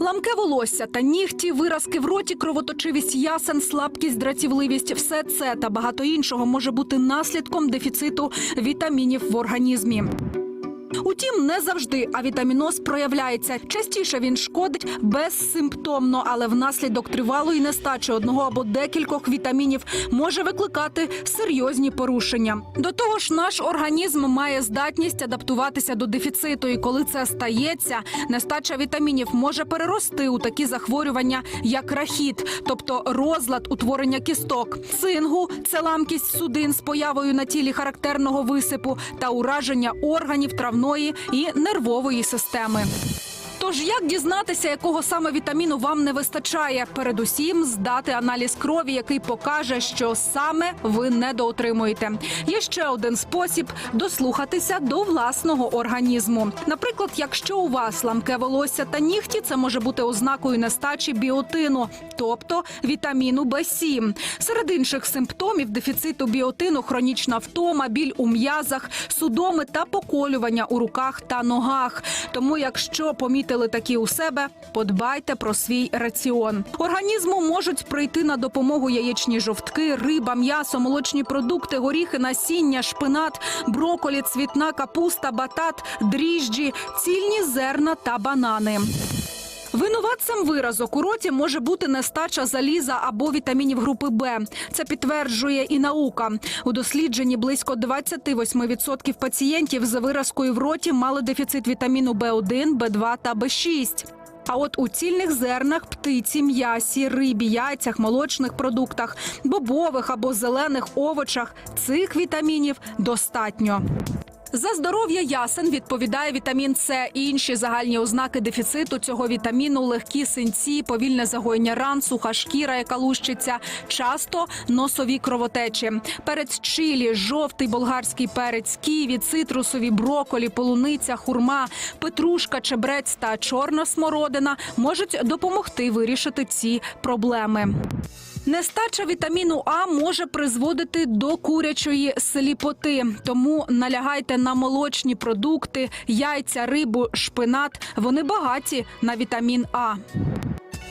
Ламке волосся та нігті, виразки в роті, кровоточивість ясен, слабкість, дратівливість – все це та багато іншого може бути наслідком дефіциту вітамінів в організмі. Утім, не завжди авітаміноз проявляється. Частіше він шкодить безсимптомно, але внаслідок тривалої нестачі одного або декількох вітамінів може викликати серйозні порушення. До того ж, наш організм має здатність адаптуватися до дефіциту, і коли це стається, нестача вітамінів може перерости у такі захворювання, як рахіт, тобто розлад утворення кісток, цингу це ламкість судин з появою на тілі характерного висипу та ураження органів травної і нервової системи. Тож як дізнатися, якого саме вітаміну вам не вистачає? Передусім здати аналіз крові, який покаже, що саме ви недоотримуєте. Є ще один спосіб дослухатися до власного організму. Наприклад, якщо у вас ламке волосся та нігті, це може бути ознакою нестачі біотину, тобто вітаміну В7. Серед інших симптомів дефіциту біотину хронічна втома, біль у м'язах, судоми та поколювання у руках та ногах. Тому, якщо помітили такі у себе, подбайте про свій раціон. Організму можуть прийти на допомогу яєчні жовтки, риба, м'ясо, молочні продукти, горіхи, насіння, шпинат, броколі, цвітна капуста, батат, дріжджі, цільні зерна та банани. Винуватцем виразок у роті може бути нестача заліза або вітамінів групи Б. Це підтверджує і наука. У дослідженні близько 28% пацієнтів з виразкою в роті мали дефіцит вітаміну Б1, Б2 та Б6. А от у цільних зернах, птиці, м'ясі, рибі, яйцях, молочних продуктах, бобових або зелених овочах цих вітамінів достатньо. За здоров'я ясен відповідає вітамін С. Інші загальні ознаки дефіциту цього вітаміну легкі синці, повільне загоєння ран, суха шкіра, яка лущиться, часто носові кровотечі. Перець чилі, жовтий болгарський перець, ківі, цитрусові, броколі, полуниця, хурма, петрушка, чебрець та чорна смородина можуть допомогти вирішити ці проблеми. Нестача вітаміну А може призводити до курячої сліпоти, тому налягайте на молочні продукти, яйця, рибу, шпинат. Вони багаті на вітамін А.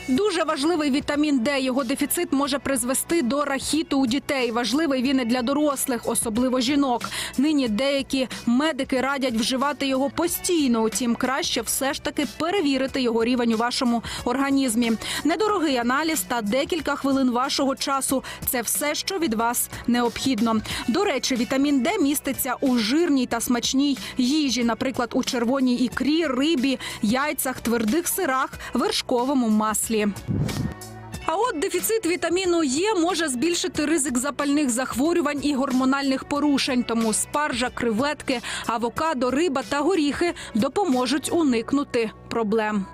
Дуже важливий вітамін Д. Його дефіцит може призвести до рахіту у дітей. Важливий він і для дорослих, особливо жінок. Нині деякі медики радять вживати його постійно. Утім, краще все ж таки перевірити його рівень у вашому організмі. Недорогий аналіз та декілька хвилин вашого часу це все, що від вас необхідно. До речі, вітамін Д міститься у жирній та смачній їжі, наприклад, у червоній ікрі, рибі, яйцях, твердих сирах, вершковому маслі. А от дефіцит вітаміну Е може збільшити ризик запальних захворювань і гормональних порушень. Тому спаржа, креветки, авокадо, риба та горіхи допоможуть уникнути проблем.